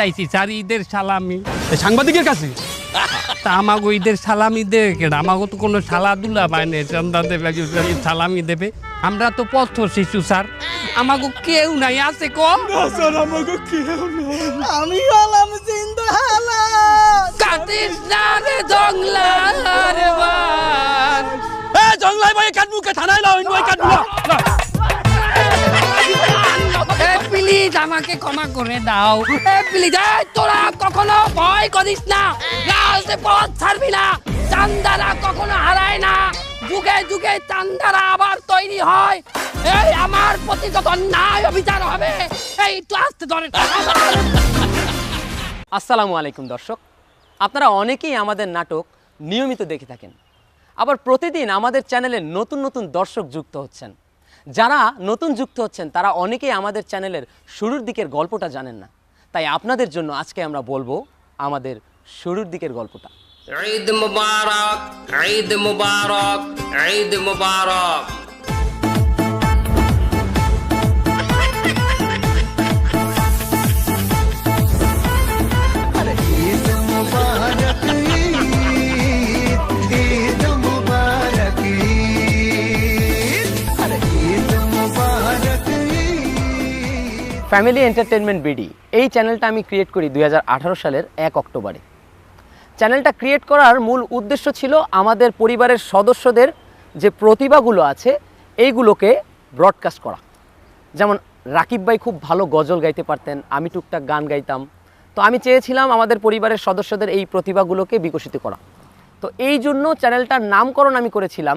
চাইছি স্যার ঈদের সালামি। সাংবাদিকের কাছে? তা আমাগো ঈদের সালামি দেবে কেন আমাগো তো কোনো সালাদুলা পায় না চান্দা দেবে সালামি দেবে। আমরা তো পথ শিশু স্যার। আমাগো কেউ নাই আছে কম। স্যার আমাকে কেউ না আমি হলাম জিন্দা কাটিস না রে জংলা রে বার। এ জংলাই ভাই কাটবুকে থানায় লাও ইনভাই কাটবু না। প্লিজ আমাকে ক্ষমা করে দাও। প্লিজ তোরা কখনো ভয় করিস না। লাস্টে পথ ছাড়বি না। চান্দারা কখনো হারায় না। যুগে যুগে চান্দারা আবার তৈরি হয়। এই আমার প্রতি যখন ন্যায় অবিচার হবে। এই একটু আসতে ধরে আসসালামু আলাইকুম, দর্শক। আপনারা অনেকেই আমাদের নাটক নিয়মিত দেখে থাকেন। আবার প্রতিদিন আমাদের চ্যানেলে নতুন নতুন দর্শক যুক্ত হচ্ছেন। যারা নতুন যুক্ত হচ্ছেন, তারা অনেকেই আমাদের চ্যানেলের শুরুর দিকের গল্পটা জানেন না। তাই আপনাদের জন্য আজকে আমরা বলব আমাদের শুরুর দিকের গল্পটা। Eid Mubarak Eid Mubarak Eid Mubarak. Family entertainment BD. এই চ্যানেলটা আমি ক্রিয়েট করি দু হাজার আঠারো সালের এক অক্টোবরে। চ্যানেলটা ক্রিয়েট করার মূল উদ্দেশ্য ছিল আমাদের পরিবারের সদস্যদের যে প্রতিভাগুলো আছে, এইগুলোকে ব্রডকাস্ট করা। যেমন রাকিব ভাই খুব ভালো গজল গাইতে পারতেন, আমি টুকটাক গান গাইতাম। তো আমি চেয়েছিলাম আমাদের পরিবারের সদস্যদের এই প্রতিভাগুলোকে বিকশিত করা। তো এই জন্য চ্যানেলটার নামকরণ আমি করেছিলাম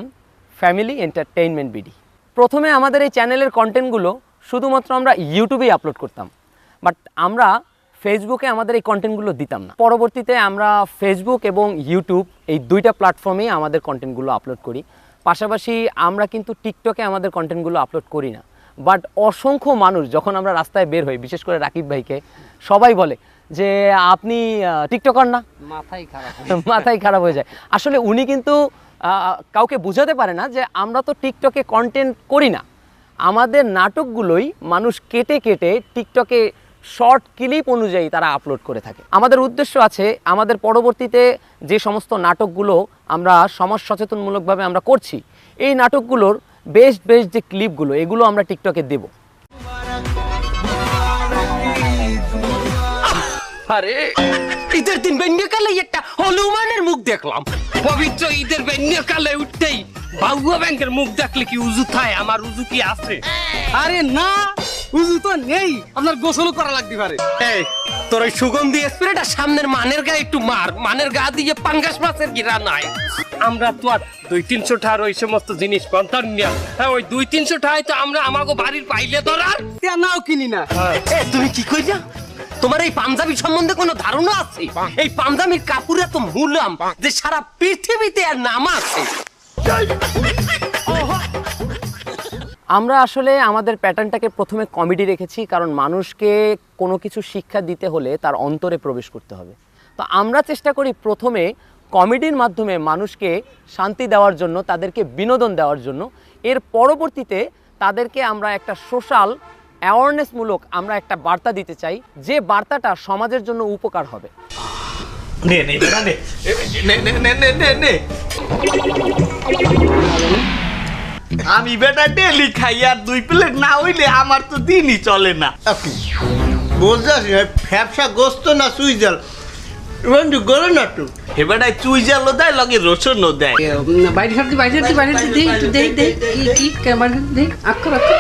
ফ্যামিলি এন্টারটেইনমেন্ট বিডি। প্রথমে আমাদের এই চ্যানেলের কন্টেন্টগুলো শুধুমাত্র আমরা ইউটিউবেই আপলোড করতাম। বাট আমরা ফেসবুকে আমাদের এই কন্টেন্টগুলো দিতাম না। পরবর্তীতে আমরা ফেসবুক এবং ইউটিউব এই দুইটা প্ল্যাটফর্মেই আমাদের কন্টেন্টগুলো আপলোড করি। পাশাপাশি আমরা কিন্তু টিকটকে আমাদের কন্টেন্টগুলো আপলোড করি না। বাট অসংখ্য মানুষ যখন আমরা রাস্তায় বের হই বিশেষ করে রাকিব ভাইকে সবাই বলে যে আপনি টিকটকার না? মাথাই খারাপ মাথায় খারাপ হয়ে যায়। আসলে উনি কিন্তু কাউকে বোঝাতে পারে না যে আমরা তো টিকটকে কন্টেন্ট করি না। আমাদের নাটকগুলোই মানুষ কেটে কেটে টিকটকে শর্ট ক্লিপ অনুযায়ী তারা আপলোড করে থাকে। আমাদের উদ্দেশ্য আছে আমাদের পরবর্তীতে যে সমস্ত নাটকগুলো আমরা সমাজ সচেতনমূলকভাবে আমরা করছি, এই নাটকগুলোর বেস্ট বেস্ট যে ক্লিপগুলো, এগুলো আমরা টিকটকে দেবো। আরে ঈদের দিন বেন্যকালে একটা হনুমানের মুখ দেখলাম। পবিত্র ঈদের বেন্যকালে উঠতেই বাবুয়া ব্যাংকের মুখ দেখলে কি উজু থায়? আমার উজু কি আছে? আরে না উজু তো নেই। আপনার গোসল করা লাগতে পারে। এই তোর ওই সুগন্ধি স্প্রেটা সামনের মানের গায়ে একটু মার। মানের গা দিয়ে পাঙ্গাস মাছের গিরা নাই। আমরা তো আর দুই তিনশো টাকার ওই সমস্ত জিনিস কন্তার নিয়া। হ্যাঁ ওই দুই তিনশো টাকায় তো আমরা আমাকে বাড়ির পাইলে ধরার নাও কিনি না। এ তুমি কি কইলা তোমার এই পাঞ্জাবি সম্বন্ধে কোনো ধারণা আছে? এই পাঞ্জাবির কাপড় এত মূলাম যে সারা পৃথিবীতে আর নাম আছে। আমরা আসলে আমাদের প্যাটার্নটাকে প্রথমে কমেডি রেখেছি কারণ মানুষকে কোনো কিছু শিক্ষা দিতে হলে তার অন্তরে প্রবেশ করতে হবে। তো আমরা চেষ্টা করি প্রথমে কমেডির মাধ্যমে মানুষকে শান্তি দেওয়ার জন্য তাদেরকে বিনোদন দেওয়ার জন্য। এর পরবর্তীতে তাদেরকে আমরা একটা সোশ্যাল অ্যাওয়ারনেসমূলক আমরা একটা বার্তা দিতে চাই যে বার্তাটা সমাজের জন্য উপকার হবে। নে নে নে নে নে নে নে নে নে আমি বেটা ডেলি খাই আর দুই প্লেট না হইলে আমার তো দিনই চলে না। বোঝাস ফ্যাপসা গোস্ত না সুইজাল না তো? চুই দেয় লগে রসুনও দেয়। বাইরে সাথে বাইরে সাথে বাইরে সাথে দেই দেই দেই কি কি ক্যামেরা দেই আক্ষর আক্ষর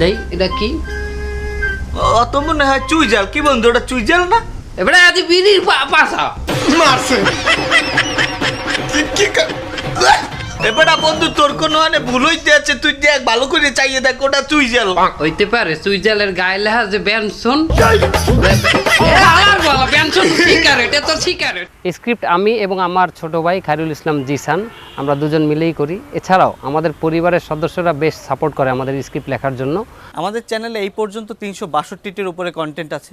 দেই এটা কি? অত মনে হয় চুই জাল কি বন্ধু ওটা চুই জাল না? এবারে আজ বিড়ির পাশা। মারছে। কি এবারে বন্ধু তোর কোনো মানে ভুল হইতে আছে তুই দেখ ভালো করে চাইয়ে দেখ ওটা চুই জাল হইতে পারে সুইজালের গায়ে লেখা যে বেনসন। আর বলো বেনসন সিগারেট এটা তো সিগারেট। স্ক্রিপ্ট আমি এবং আমার ছোট ভাই খায়রুল ইসলাম জিসান আমরা দুজন মিলেই করি। এছাড়াও আমাদের পরিবারের সদস্যরা বেশ সাপোর্ট করে আমাদের স্ক্রিপ্ট লেখার জন্য। আমাদের চ্যানেলে এই পর্যন্ত তিনশো বাষট্টিটির উপরে কন্টেন্ট আছে।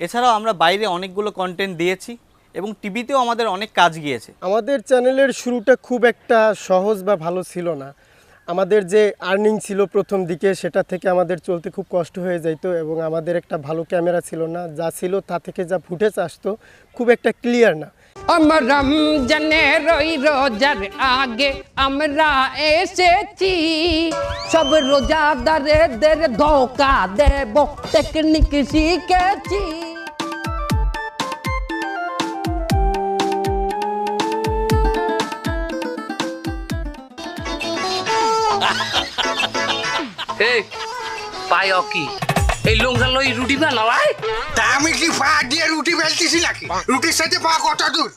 এছাড়াও আমরা বাইরে অনেকগুলো কন্টেন্ট দিয়েছি। এবং টিভিতেও আমাদের অনেক কাজ গিয়েছে। আমাদের চ্যানেলের শুরুটা খুব একটা সহজ বা ভালো ছিল না। আমাদের যে আর্নিং ছিল প্রথম দিকে সেটা থেকে আমাদের চলতে খুব কষ্ট হয়ে যাইতো এবং আমাদের একটা ভালো ক্যামেরা ছিল না। যা ছিল তা থেকে যা ফুটেজ আসতো খুব একটা ক্লিয়ার না। আমার রোজার আগে আমরা এসেছি। সব রোজাদারেদের ধোকা দেব টেকনিক শিখেছি। এই পায় কি? এই লঙ্কা লই রুটি বানালাই তা আমি কি পা দিয়ে রুটি বেলতেছি নাকি? রুটির সাথে পা কত দূর?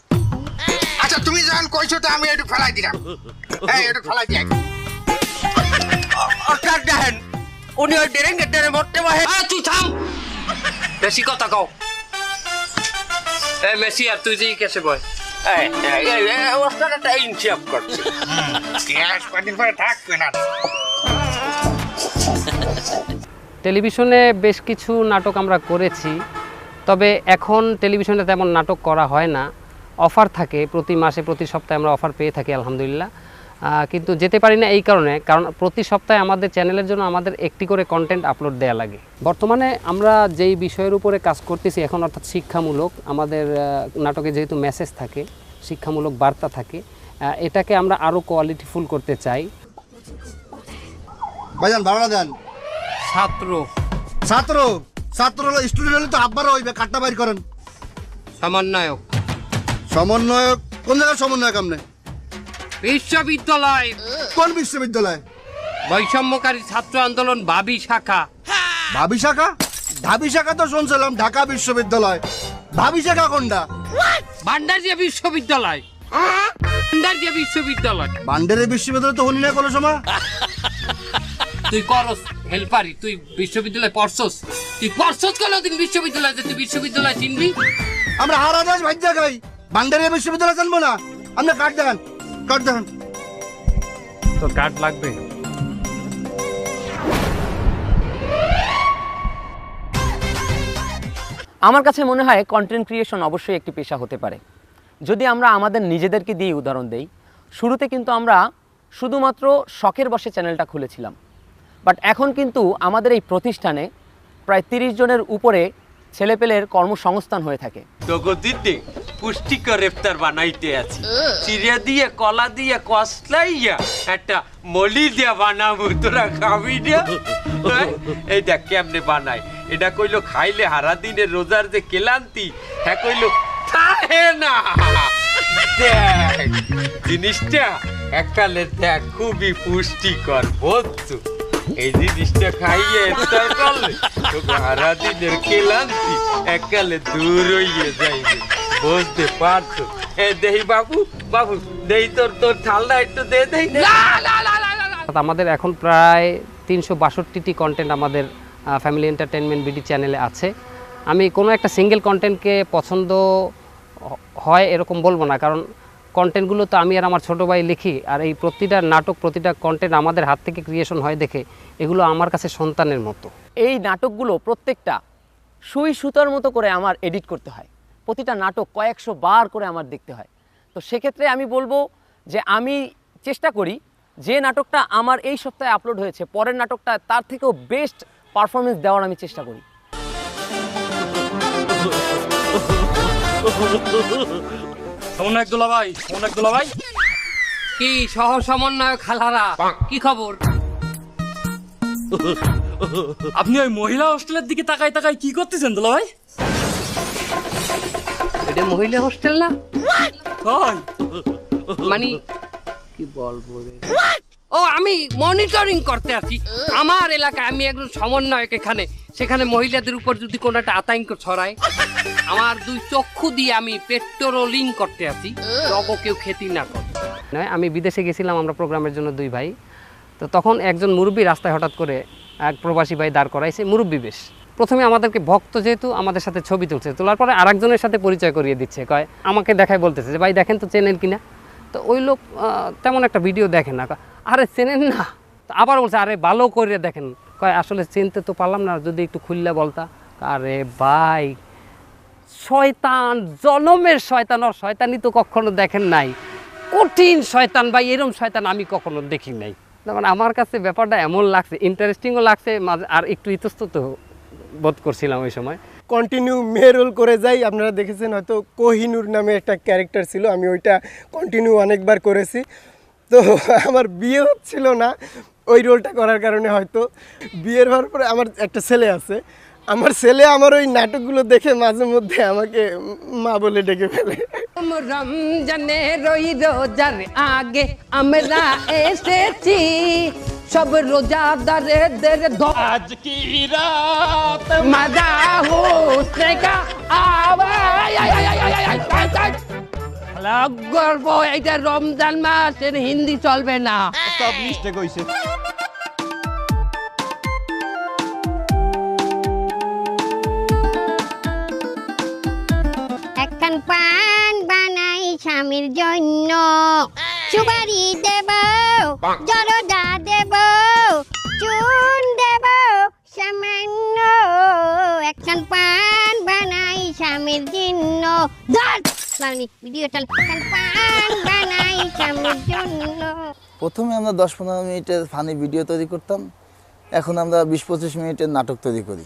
আচ্ছা তুমি যখন কইছো তো আমি একটু ফেলাই দিলাম। এই একটু ফেলাই দিয়ে অর্থাৎ দেখেন উনি ওই ডেরেঙ্গে ডেরে মরতে পারে আ, তুই থাম। বেশি কথা কও। এ মেসি আর তুই যে কেসে বয়। করছে। পরে থাকবে না। টেলিভিশনে বেশ কিছু নাটক আমরা করেছি তবে এখন টেলিভিশনে তেমন নাটক করা হয় না। অফার থাকে প্রতি মাসে প্রতি সপ্তাহে আমরা অফার পেয়ে থাকি আলহামদুলিল্লাহ। কিন্তু যেতে পারি না এই কারণে কারণ প্রতি সপ্তাহে আমাদের চ্যানেলের জন্য আমাদের একটি করে কন্টেন্ট আপলোড দেওয়া লাগে। বর্তমানে আমরা যেই বিষয়ের উপরে কাজ করতেছি এখন অর্থাৎ শিক্ষামূলক আমাদের নাটকে যেহেতু মেসেজ থাকে শিক্ষামূলক বার্তা থাকে এটাকে আমরা আরও কোয়ালিটিফুল করতে চাই। ভাইজান ভাড়া দেন ছাত্র। ছাত্র? ছাত্র স্টুডেন্ট হলে তো আব্বারও হইবে কাটটা বাইর করেন। সমন্বয়ক। সমন্বয়ক? কোন জায়গায় সমন্বয়ক আপনি? বিশ্ববিদ্যালয়। কোন বিশ্ববিদ্যালয়? বৈষম্যকারী ছাত্র আন্দোলন বাবি শাখা। ভাবি শাখা? ঢাবি শাখা তো শুনছিলাম ঢাকা বিশ্ববিদ্যালয়। ভাবি শাখা কোনটা? ভান্ডারিয়া বিশ্ববিদ্যালয়। ভান্ডারিয়া বিশ্ববিদ্যালয়। বান্ডারের বিশ্ববিদ্যালয় তো হলি না কোনো সময়? তুই করস হেল্পারি তুই বিশ্ববিদ্যালয় পড়ছস। তুই পড়ছস কোনোদিন বিশ্ববিদ্যালয় তুই বিশ্ববিদ্যালয় চিনবি? আমরা হারা দাস ভাই জায়গায় বান্ডারের বিশ্ববিদ্যালয় জানব না। আপনি কাট দেখান? দেখান কার্ড লাগবে আমার কাছে মনে হয় কন্টেন্ট ক্রিয়েশন অবশ্যই একটি পেশা হতে পারে। যদি আমরা আমাদের নিজেদেরকে দিয়ে উদাহরণ দেই শুরুতে কিন্তু আমরা শুধুমাত্র শখের বসে চ্যানেলটা খুলেছিলাম। বাট এখন কিন্তু আমাদের এই প্রতিষ্ঠানে প্রায় তিরিশ জনের উপরে ছেলেপেলের কর্মসংস্থান হয়ে থাকে। পুষ্টিকর ইফতার বানাইতে আছি। চিড়ে দিয়ে কলা দিয়ে কসলাইয়া একটা মলি দিয়া বানাবো। তোরা খাবি না? হ্যাঁ? এই দেখ কেমনে বানাই এটা কইলো খাইলে হারা দিনের রোজার যে কেলান্তি হ্যাঁ কইলো না। দেখ জিনিসটা এককালে দেখ খুবই পুষ্টিকর বস্তু এই জিনিসটা খাইয়ে ইফতার করলে তোকে হারা দিনের কেলান্তি এককালে দূর হইয়ে যাইবে। বুঝতে পারছ? দেহি বাবু বাবু দেহি তোর তোর ঠাল্লা একটু দে দেই আমাদের এখন প্রায় তিনশো বাষট্টিটি কন্টেন্ট আমাদের ফ্যামিলি এন্টারটেনমেন্ট বিডি চ্যানেলে আছে। আমি কোনো একটা সিঙ্গেল কন্টেন্টকে পছন্দ হয় এরকম বলব না কারণ কন্টেন্টগুলো তো আমি আর আমার ছোটো ভাই লিখি আর এই প্রতিটা নাটক প্রতিটা কন্টেন্ট আমাদের হাত থেকে ক্রিয়েশন হয় দেখে এগুলো আমার কাছে সন্তানের মতো। এই নাটকগুলো প্রত্যেকটা সুই সুতার মতো করে আমার এডিট করতে হয়। প্রতিটা নাটক কয়েকশো বার করে আমার দেখতে হয়। তো সেক্ষেত্রে আমি বলব যে আমি চেষ্টা করি যে নাটকটা আমার এই সপ্তাহে আপলোড হয়েছে পরের নাটকটা তার থেকেও বেস্ট পারফরমেন্স দেওয়ার আমি চেষ্টা করি। সমন্বয়ক দুলা ভাই সমন্বয়ক দুলা ভাই। কি সহ সমন্বয়ক খালারা কি খবর? আপনি ওই মহিলা হোস্টেলের দিকে তাকাই তাকাই কি করতেছেন দুলা ভাই? এটা মহিলা হোস্টেল না? মানে কি বলব ও আমি মনিটরিং করতে আছি। আমার এলাকায় আমি একজন সমন্বয়ক এখানে। সেখানে মহিলাদের উপর যদি কোনো একটা আতঙ্ক ছড়ায় আমার দুই চক্ষু দিয়ে আমি পেট্রোলিং করতে আছি। তবে কেউ খেতি না করে। নয় আমি বিদেশে গেছিলাম আমরা প্রোগ্রামের জন্য দুই ভাই। তো তখন একজন মুরব্বী রাস্তায় হঠাৎ করে এক প্রবাসী ভাই দাঁড় করাইছে মুরব্বী বেশ। প্রথমে আমাদেরকে ভক্ত যেহেতু, আমাদের সাথে ছবি তুলছে। তোলার পরে আরেকজনের সাথে পরিচয় করিয়ে দিচ্ছে, কয়, আমাকে দেখায় বলতেছে যে, ভাই, দেখেন তো চেনেন কিনা তো ওই লোক তেমন একটা ভিডিও দেখেন না আরে, চেনেন না? আবার বলছে, আরে, ভালো করে দেখেন। কয়, আসলে চিনতে তো পারলাম না, যদি একটু খুললে বলতা। আরে ভাই, শয়তান, জনমের শয়তান আর শয়তানি তো কখনো দেখেন নাই। কঠিন শয়তান, ভাই, এরম শয়তান আমি কখনো দেখি নাই। তার মানে আমার কাছে ব্যাপারটা এমন লাগছে ইন্টারেস্টিংও লাগছে আর একটু ইতস্তত বোধ করছিলাম ওই সময়। কন্টিনিউ মেয়ে রোল করে যাই আপনারা দেখেছেন হয়তো কোহিনুর নামে একটা ক্যারেক্টার ছিল আমি ওইটা কন্টিনিউ অনেকবার করেছি। তো আমার বিয়ে হচ্ছিল না ওই রোলটা করার কারণে হয়তো। বিয়ের হওয়ার পরে আমার একটা ছেলে আছে আমার ছেলে আমার ওই নাটকগুলো দেখে মাঝে মধ্যে আমাকে মা বলে ডেকে ফেলে। রমজানের ওই রোজার আগে আমরা এসেছি সব রোজাদারেদের আজ কি রাত মজা হোসনে কা গর্ব এটা রমজান মাসের হিন্দি চলবে না। সব মিস্টেক হইছে। একখান পান বানাই স্বামীর জন্য। সুপারি দেব জরদা দেব বানাই জন্য। প্রথমে আমরা দশ পনেরো মিনিটের ফানি ভিডিও তৈরি করতাম এখন আমরা বিশ পঁচিশ মিনিটের নাটক তৈরি করি।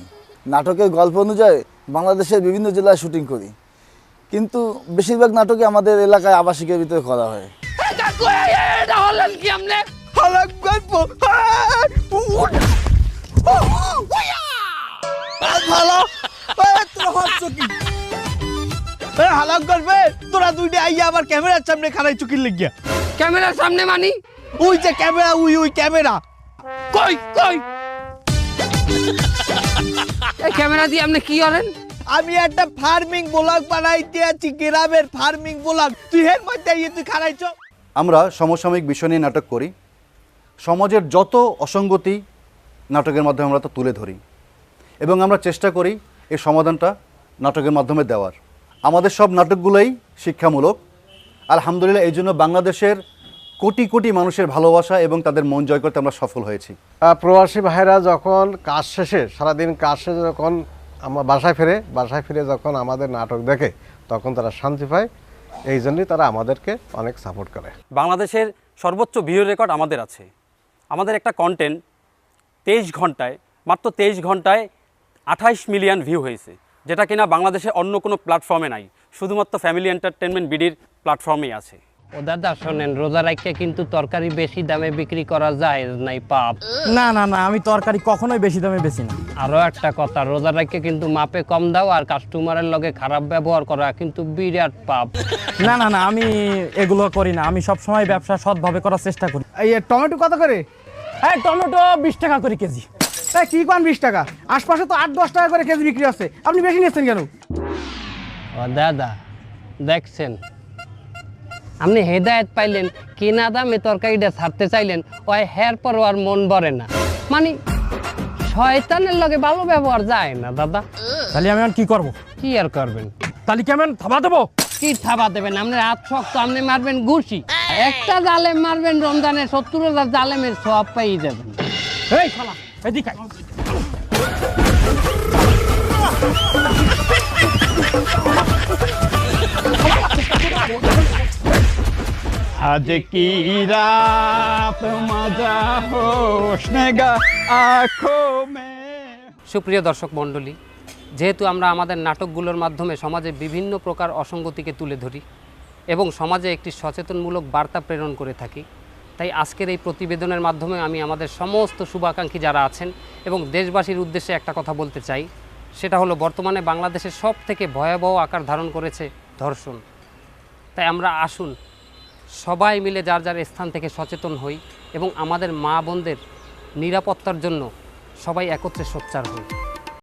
নাটকের গল্প অনুযায়ী বাংলাদেশের বিভিন্ন জেলায় শুটিং করি। কিন্তু বেশিরভাগ নাটকে আমাদের এলাকায় আবাসিকের ভিতরে করা হয়। ভালো? হালাক গল্পে তোরা দুইটা আইয়া আবার ক্যামেরার সামনে খারাই চুকির লেগিয়া। ক্যামেরার সামনে মানি? ওই যে ক্যামেরা উই ওই ক্যামেরা। কই কই? এই ক্যামেরা দিয়ে আপনি কি করেন? আমি একটা ফার্মিং ব্লগ বানাইতে আছি গ্রামের ফার্মিং ব্লগ। তুই হের মধ্যে আইয়ে তুই খারাইছ আমরা সমসাময়িক বিষয় নিয়ে নাটক করি। সমাজের যত অসঙ্গতি নাটকের মাধ্যমে আমরা তা তুলে ধরি। এবং আমরা চেষ্টা করি এই সমাধানটা নাটকের মাধ্যমে দেওয়ার। আমাদের সব নাটকগুলোই শিক্ষামূলক। আলহামদুলিল্লাহ এই জন্য বাংলাদেশের কোটি কোটি মানুষের ভালোবাসা এবং তাদের মন জয় করতে আমরা সফল হয়েছি। প্রবাসী ভাইরা যখন কাজ শেষে সারাদিন কাজ শেষে যখন আমার বাসায় ফিরে বাসায় ফিরে যখন আমাদের নাটক দেখে তখন তারা শান্তি পায়। এই জন্যই তারা আমাদেরকে অনেক সাপোর্ট করে। বাংলাদেশের সর্বোচ্চ ভিউ রেকর্ড আমাদের আছে। আমাদের একটা কন্টেন্ট তেইশ ঘন্টায় মাত্র তেইশ ঘন্টায় আঠাইশ মিলিয়ন ভিউ হয়েছে। যেটা কিনা বাংলাদেশের অন্য কোনো প্ল্যাটফর্মে নাই। শুধুমাত্র ফ্যামিলি এন্টারটেনমেন্ট বিডির প্ল্যাটফর্মেই আছে। ও দাদা শোনেন রোজা রাখিয়া কিন্তু তরকারি বেশি দামে বিক্রি করা যায় নাই পাপ। না না না আমি তরকারি কখনোই বেশি দামে বেশি না। আরও একটা কথা রোজা রাখিয়া কিন্তু মাপে কম দাও আর কাস্টমারের লগে খারাপ ব্যবহার করা কিন্তু বিরাট পাপ। না না না আমি এগুলো করি না। আমি সব সময় ব্যবসা সৎভাবে করার চেষ্টা করি। এই টমেটো কত করে? হ্যাঁ টমেটো বিশ টাকা করে কেজি। এই কি কোন বিশ টাকা? আশপাশে তো আট দশ টাকা করে কেজি বিক্রি আছে আপনি বেশি নিচ্ছেন কেন? ও দাদা দেখছেন? আপনি হেদায়েত পাইলেন কিনা দামে তরকারিটা ছাড়তে চাইলেন ওই হের পর আর মন ভরে না। মানে শয়তানের লগে ভালো ব্যবহার যায় না দাদা। তাহলে আমি এখন কি করব? কি আর করবেন? তাহলে কেমন থাবা দেবো? কি থাবা দেবেন? আপনি হাত শক্ত আপনি মারবেন ঘুষি। একটা জালেম মারবেন রমজানের সত্তর হাজার জালেমের সব পেয়ে যাবেন। এই শালা! এদিক আজ কি সুপ্রিয় দর্শক মণ্ডলী যেহেতু আমরা আমাদের নাটকগুলোর মাধ্যমে সমাজে বিভিন্ন প্রকার অসঙ্গতিকে তুলে ধরি এবং সমাজে একটি সচেতনমূলক বার্তা প্রেরণ করে থাকি তাই আজকের এই প্রতিবেদনের মাধ্যমে আমি আমাদের সমস্ত শুভাকাঙ্ক্ষী যারা আছেন এবং দেশবাসীর উদ্দেশ্যে একটা কথা বলতে চাই, সেটা হলো বর্তমানে বাংলাদেশের সব থেকে ভয়াবহ আকার ধারণ করেছে ধর্ষণ। তাই আমরা আসুন, সবাই মিলে যার যার স্থান থেকে সচেতন হই এবং আমাদের মা বোনদের নিরাপত্তার জন্য সবাই একত্রে সোচ্চার হই।